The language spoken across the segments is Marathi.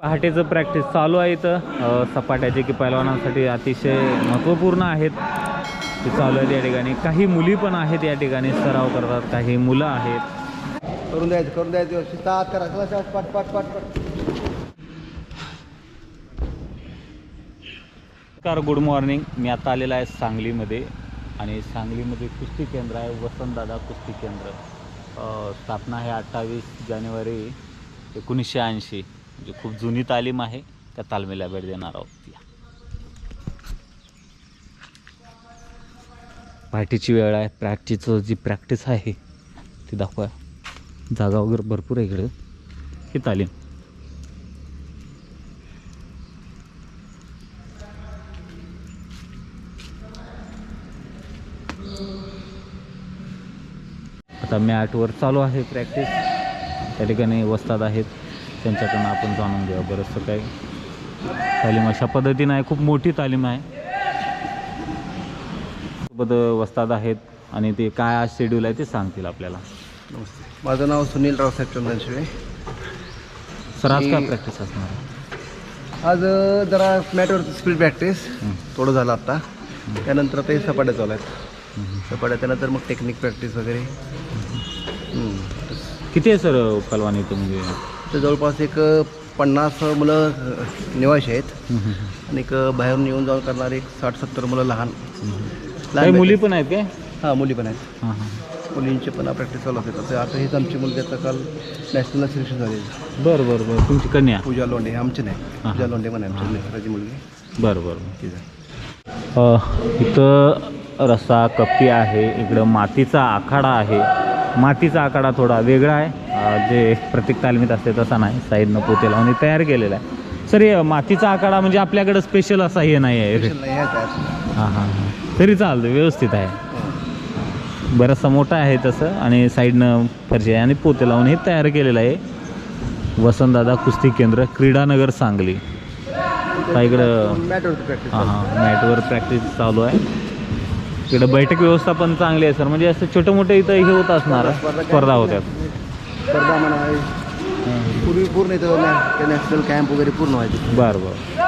पहाटेचं प्रॅक्टिस चालू आहे इथं. सपाट्याचे की पैलवानांसाठी अतिशय महत्त्वपूर्ण आहेत. ते चालू आहेत या ठिकाणी. काही मुली पण आहेत या ठिकाणी. सराव करतात. काही मुलं आहेत. करून द्यायचं करून द्यायचं व्यवस्थित. करा. पाट पाट पाट पाट नमस्कार गुड मॉर्निंग मी आता आलेला आहे सांगलीमध्ये. आणि सांगलीमध्ये कुस्ती केंद्र आहे. वसंतदादा कुस्ती केंद्र. स्थापना आहे अठ्ठावीस जानेवारी एकोणीसशे ऐंशी. म्हणजे खूप जुनी तालीम आहे त्या तालमीला भेट देणार आहोत या पहाटेची वेळ आहे प्रॅक्टिसचं जी प्रॅक्टिस आहे ती दाखवा. जागा वगैरे भरपूर आहे इकडे. ही तालीम. आता मॅटवर चालू आहे प्रॅक्टिस त्या ठिकाणी वस्तात आहेत. त्यांच्याकडनं आपण जाणून घेऊया बरंचसं काही. तालीम अशा पद्धतीनं आहे खूप मोठी तालीम आहे. सोबत वस्ताद आहेत आणि ते काय आज शेड्यूल आहे ते सांगतील आपल्याला. नमस्ते. माझं नाव सुनील रावसाहेब चंदनशिवे. सर आज काय प्रॅक्टिस असणार आहे? आज अ, जरा मॅटवरती स्पीड प्रॅक्टिस. थोडं झालं आत्ता. त्यानंतर आता हे सपाट्या चालू आहेत. सपाट्या त्यानंतर मग टेक्निक प्रॅक्टिस वगैरे. किती आहे सर पलवानी तुम्ही? तर जवळपास एक पन्नास मुलं निवासी आहेत. आणि एक बाहेरून येऊन जाऊन करणारे एक साठ सत्तर मुलं लहान. काही मुली पण आहेत काय? हां मुली पण आहेत. हां हां मुलींचे पण प्रॅक्टिस चालू असते तर आता हेच आमची मुलगी आता काल नॅशनल सिलेक्शन झाली बरं बरं बरं. तुमची कन्या? पूजा लोंढे आमची नाही. पूजा लोंढे पण आहे आमची लेकराची मुलगी. बरं बरं अ, इथं रस्सा कप्पी आहे. इकडं मातीचा आखाडा आहे. मातीचा आखाडा थोडा वेगळा आहे. जे प्रत्येक तालमीत असते तसा नाही. साईडनं पोते लावून हे तयार केलेला आहे. सर हे मातीचा आखाडा म्हणजे आपल्याकडं स्पेशल असा हे नाही आहे. हां हां हां. तरी चालतं व्यवस्थित आहे. बराचसा मोठा आहे तसं आणि साईडनं फरशी आहे. आणि पोते लावून हे तयार केलेलं आहे. वसंतदादा कुस्ती केंद्र क्रीडानगर सांगली. इकडं हां हां. मॅटवर प्रॅक्टिस चालू आहे. इकडं बैठक व्यवस्था पण चांगली आहे सर. म्हणजे असं छोटं मोठं इथं हे होत असणार. स्पर्धा होत्यात स्पर्धा म्हणा पूर्वी पूर्ण इथं नॅ- नॅशनल कॅम्प वगैरे पूर्ण व्हायचे. बरं बरं.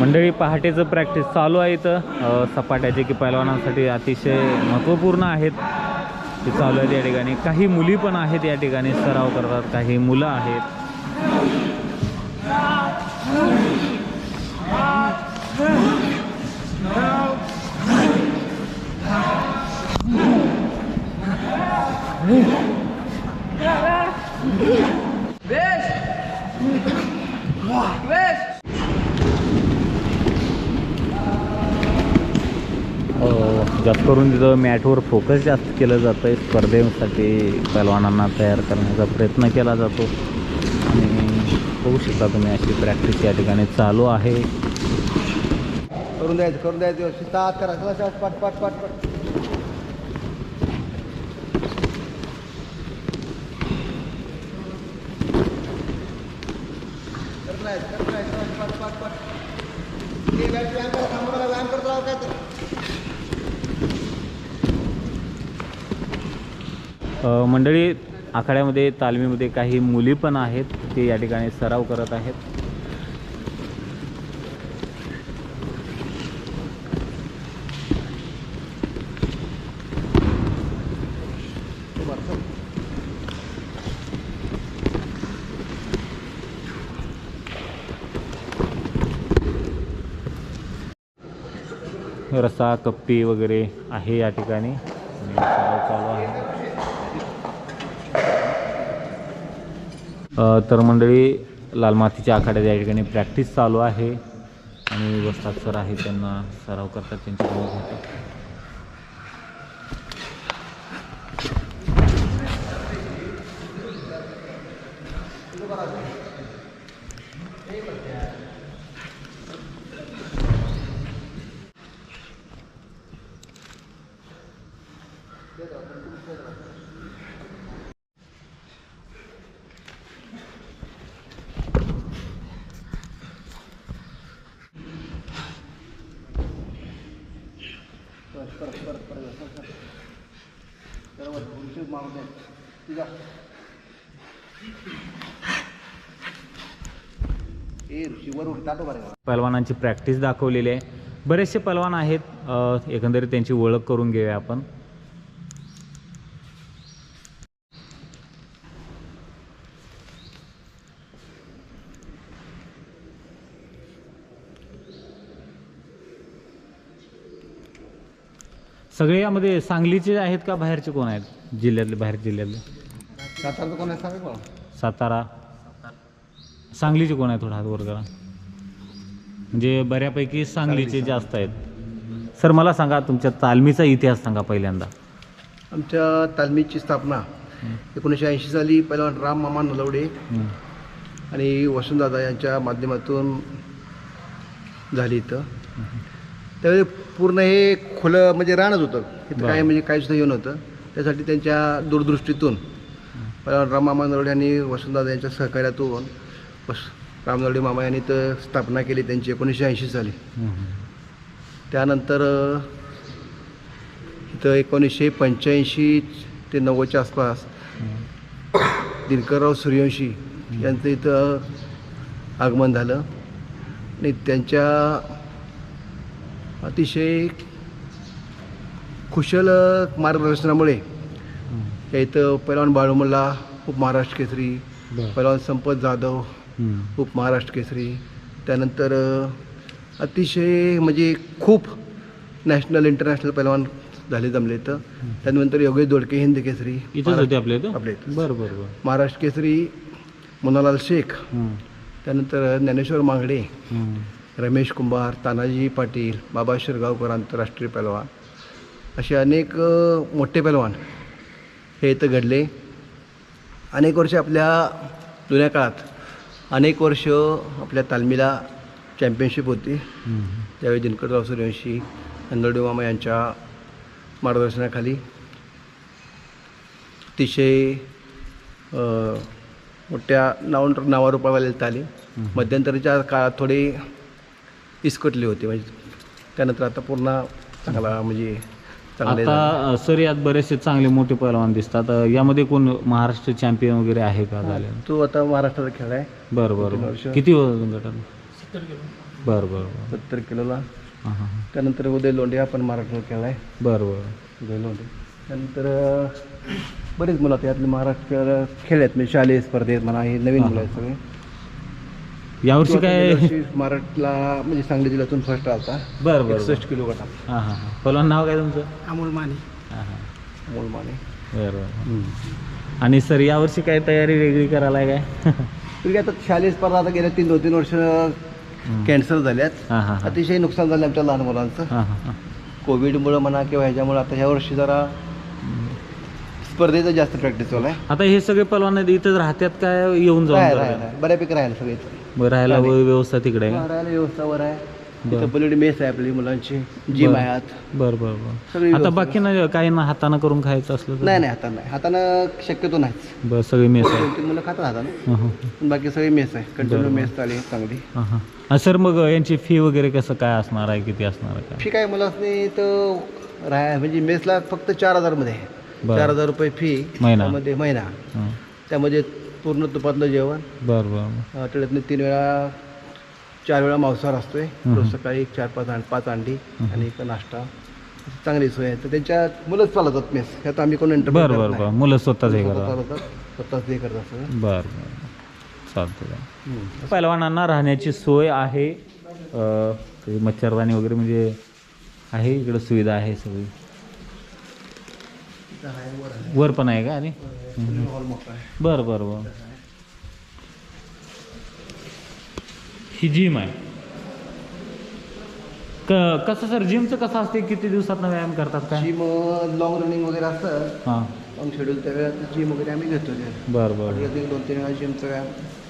मंडळी पहाटेचं प्रॅक्टिस चालू आहे इथं. सपाट्याचे की पैलवानांसाठी अतिशय महत्त्वपूर्ण आहेत. ते चालू आहेत या ठिकाणी. काही मुली पण आहेत या ठिकाणी. सराव करतात. काही मुलं आहेत. अ, जास्त करून तिथं मॅटवर फोकस जास्त केलं जातं आहे स्पर्धेसाठी पैलवानांना तयार करण्याचा प्रयत्न केला जातो. आणि बघू शकता तुम्ही अशी प्रॅक्टिस या ठिकाणी चालू आहे. करून द्यायचं करून द्यायचं व्यवस्थित. आत करा क्लास आत, पाट पाट पाट पाट करत राहायचं, करत राहायचं, पाट, पाट, पाट, पाट. हे व्यायाम व्यायाम करा, थांबा जरा, व्यायाम करत राहा काय तर. अ, मंडळी आखाड्यामध्ये तालमीमध्ये काही मुली पण आहेत ते या ठिकाणी सराव करत आहेत. रसा कप्पी वगैरे आहे या ठिकाणी. सराव चालू आहे. तर मंडळी लाल मातीच्या आखाड्यात या ठिकाणी प्रॅक्टिस चालू आहे. आणि वस्ताद सर आहे त्यांना सराव करतात त्यांच्याकडून परत परत परत. बरोबर उलटी मागू तुझा पहलवानांची प्रॅक्टिस दाखवलेली आहे. बरेचसे पहलवान आहेत एकंदरीत त्यांची ओळख करून घेऊया आपण. सगळे यामध्ये सांगलीचे आहेत का बाहेरचे कोण आहेत? जिल्ह्यातले बाहेर जिल्ह्यातले? सातारचं कोण आहे? सांगा मला. सातारा. सांगलीचे कोण आहे थोडा हात वर करा म्हणजे बऱ्यापैकी सांगलीचे जास्त आहेत. सर मला सांगा तुमच्या तालमीचा इतिहास सांगा पहिल्यांदा. आमच्या तालमीची स्थापना एकोणीसशे ऐंशी साली पहिला राम मामा नलवडे. आणि वसंतदादा यांच्या माध्यमातून झाली इथं. त्यावेळी पूर्ण हे खुलं म्हणजे रानच होतं. इथं. काय म्हणजे काही सुद्धा येऊन होतं त्यासाठी त्यांच्या दूरदृष्टीतून राम मामा आणि वसंतदादा यांच्या सहकार्यातून वस राम मामा यांनी इथं स्थापना केली त्यांची एकोणीसशे ऐंशी साली. त्यानंतर इथं एकोणीसशे पंच्याऐंशी ते नव्वदच्या आसपास दिनकरराव सूर्यवंशी यांचं इथं आगमन झालं. आणि त्यांच्या अतिशय कुशल मार्गदर्शनामुळे या इथं पैलवान बाळूमल्ला उपमहाराष्ट्र केसरी बरं. पैलवान संपत जाधव हं. उपमहाराष्ट्र केसरी त्यानंतर अतिशय म्हणजे खूप नॅशनल इंटरनॅशनल पैलवान झाले जमले तर त्यानंतर योगेश दोडके हिंद केसरी इथंच होते आपल्या इथं आपल्या इथं. बरं बरं बरं महाराष्ट्र केसरी मुनालाल शेख. त्यानंतर ज्ञानेश्वर मांगडे. रमेश कुंभार तानाजी पाटील बाबा शिरगावकर आंतरराष्ट्रीय पैलवान असे अनेक मोठे पैलवान हे इथं घडले. अनेक वर्ष आपल्या जुन्या काळात अनेक वर्ष आपल्या तालमीला चॅम्पियनशिप होती. त्यावेळी दिनकरराव सूर्यवंशी नंदोडे मामा यांच्या मार्गदर्शनाखाली अतिशय मोठ्या नाव नावारूपावाले तालीम मध्यंतरीच्या काळात थोडे इस्कटले होते. म्हणजे त्यानंतर आता पुन्हा चांगला म्हणजे. आता सर यात बरेचसे चांगले मोठे पहलवान दिसतात. यामध्ये कोण महाराष्ट्र चॅम्पियन वगैरे आहे का झाले? तो आता महाराष्ट्राचा खेळ आहे. बरं बरं. किती वजन गटात बरं बरं बरं. सत्तर किलोला. हां हां हां. त्यानंतर उदय लोंढे हा पण महाराष्ट्राचा खेळ आहे. बरं बरं. उदय लोंढे. त्यानंतर बरेच मुलं आहेत यातले महाराष्ट्र खेळ आहेत. म्हणजे शालेय स्पर्धेत म्हणा हे नवीन मुलं आहेत सगळे. यावर्षी काय महाराष्ट्राला म्हणजे सांगली जिल्ह्यातून फर्स्ट आलता बरं बरं एकसष्ट किलो गटात हां हां हां. पहलवान नाव काय तुमचं? अमोल माने. हां हां. अमोल माने. बरं बरं. आणि सर यावर्षी काय तयारी वेगळी करायला आहे काय? तरी आता शालेय स्पर्धा आता गेल्या तीन दोन तीन वर्ष कॅन्सल झाल्यात. हां हां हां. अतिशय नुकसान झालं आमच्या लहान मुलांचं. हां हां हां. कोविडमुळं म्हणा किंवा ह्याच्यामुळं आता ह्या वर्षी जरा स्पर्धेचं जास्त प्रॅक्टिस चालू आहे. आता हे सगळे पहलवान इथं राहतात काय येऊन जाऊन राहायला करतात? राहायला. बऱ्यापैकी राहायला सगळे इथं. बरं राहायला. व- व्यवस्था तिकडे आहे? राहायला व्यवस्थावर आहे. बरं. इथं पलीकडे मेस आहे आपली मुलांची जिम बरं. आहे आत. बरं बरं बरं. सगळी आता व्यवस्था. बाकी ना काही ना हातानं करून खायचं असलं तर? नाही नाही हातानं नाही. हातानं शक्यतो नाहीच. बरं सगळी मेस आहे. दोन तीन मुलं खातात हातानं. हां हां. पण बाकी सगळी मेस आहे. कंटिन्यू. मेस चालली आहे चांगली. हां हां. हां सर मग यांची फी वगैरे कसं काय असणार आहे? किती असणार आहे? काय? फी काय मला तर राहा म्हणजे मेसला फक्त चार हजारमध्ये आहे. बरं. चार हजार रुपये फी महिना. त्यामध्ये महिना. हां. त्यामध्ये पूर्ण तुपातलं जेवण. बरं बरं. आठवड्यातनं तीन वेळा चार वेळा मांसाहार असतोय. रोज सकाळी एक चार पाच अंड पाच अंडी आणि एक नाश्ता. चांगली सोय आहे. तर त्यांच्या मुलंच चालवतात मेस. ह्यात आम्ही कोण बरं बरं बरं. मुलं स्वतःच हे करा चालवतात. स्वतःच हे करतात सगळं. बरं बरं चालतं चालतं हम्म. पहिलवानांना राहण्याची सोय आहे. अ, मच्छरदाणी वगैरे म्हणजे आहे. इकडं सुविधा आहे सगळी. वर पण आहे का आणि बरं बरं बरं. ही जिम आहे. क कसं सर जिमचं कसं असते किती दिवसात व्यायाम करतात काय? जिम लॉंग रनिंग वगैरे असतं. हां. शेड्यूल त्या वेळात जिम वगैरे आम्ही घेतो ते. बरं बरं. दोन तीन वेळा जिमचा व्यायाम.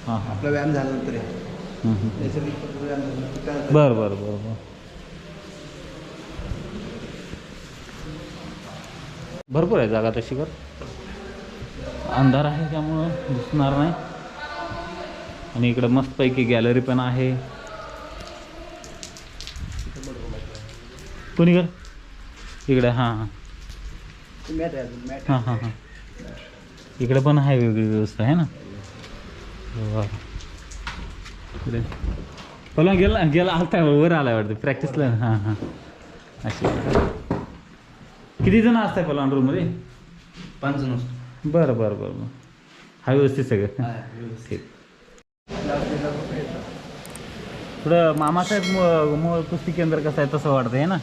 हां हां. आपला व्यायाम झाल्यानंतर. आहे. नैसर्गिक पद्धतीने व्यायाम झाल्यानंतर. त्यानंतर बरं बरं बरं बरं. भरपूर आहे जागा तशी कर अंधार आहे त्यामुळं दिसणार नाही. आणि इकडं मस्तपैकी गॅलरी पण आहे. कोणी कर इकडे हां हां. हां हां हां. इकडे पण आहे वेगळी व्यवस्था आहे ना? वा इकडे. गेला गेला आलता वर आलाय वाटतं. प्रॅक्टिसला हां हां. अशी. किती जण असताय पहिला रूममध्ये पाच जण असतो. बरं बरं बरं बरं. हा व्यवस्थित सगळं. ठीक. थोडं मामासाहेब म- कुस्ती केंद्र कसं आहे तसं वाटतं आहे ना?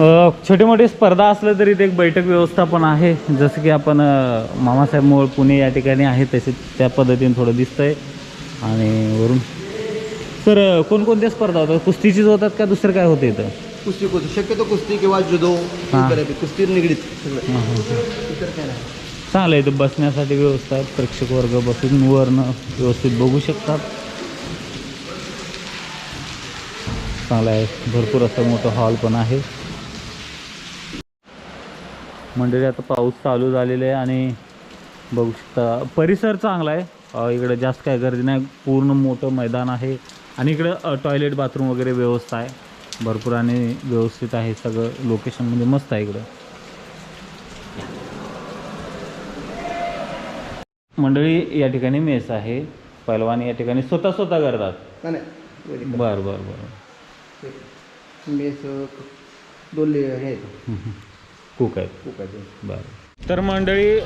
अ, छोटे मोठे स्पर्धा असलं तरी ते एक बैठक व्यवस्था पण आहे. जसं की आपण अ, मामासाहेब मोळ पुणे या ठिकाणी आहे तसे त्या पद्धतीने थोडं दिसतंय. आणि वरून तर कोणकोणत्या स्पर्धा होतात? कुस्तीचीच होतात का दुसरं काय होतं इथं? कुस्ती कुस्ती शक्यतो कुस्ती किंवा जुदो हां. करायची कुस्ती निगडीत सगळं. इतर काय नाही. चांगलं आहे इथं बसण्यासाठी व्यवस्था आहे. प्रेक्षक वर्ग बसून वरनं व्यवस्थित बघू शकतात. चांगलं आहे. भरपूर असं मोठं हॉल पण आहे. मंडळी आता पाऊस चालू झालेला आहे आणि बघू शकता परिसर चांगला आहे. अ, इकडं जास्त काय गर्दी नाही. पूर्ण मोठं मैदान आहे. आणि इकडं टॉयलेट बाथरूम वगैरे व्यवस्था आहे. भरपूर आणि व्यवस्थित आहे सगळं. लोकेशन म्हणजे मस्त आहे इकडं. मंडळी या ठिकाणी मेस आहे. पैलवान या ठिकाणी स्वतः स्वतः करतात. बरं बरं बरं. मेस दोन ले- हे आहेत, कुक आहेत. बरं. तर मंडळी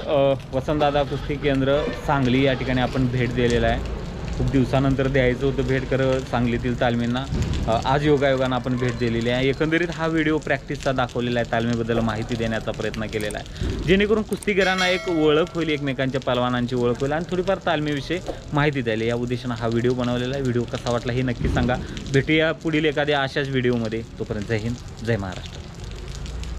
वसंतदादा कुस्ती केंद्र सांगली या ठिकाणी आपण भेट दिलेलं आहे. खूप दिवसानंतर द्यायचं होतं भेट कर सांगलीतील तालमींना. आज योगायोगानं आपण भेट दिलेली आहे. एकंदरीत हा व्हिडिओ प्रॅक्टिसचा दाखवलेला आहे तालमीबद्दल माहिती देण्याचा प्रयत्न केलेला आहे. जेणेकरून कुस्तीगिरांना एक ओळख होईल एकमेकांच्या पलवानांची ओळख होईल आणि थोडीफार तालमीविषयी माहिती द्यायला या उद्देशानं हा व्हिडिओ बनवलेला आहे. व्हिडिओ कसा वाटला हे नक्की सांगा. भेटूया पुढील एखाद्या अशाच व्हिडिओमध्ये. तोपर्यंत जय हिंद जय महाराष्ट्र.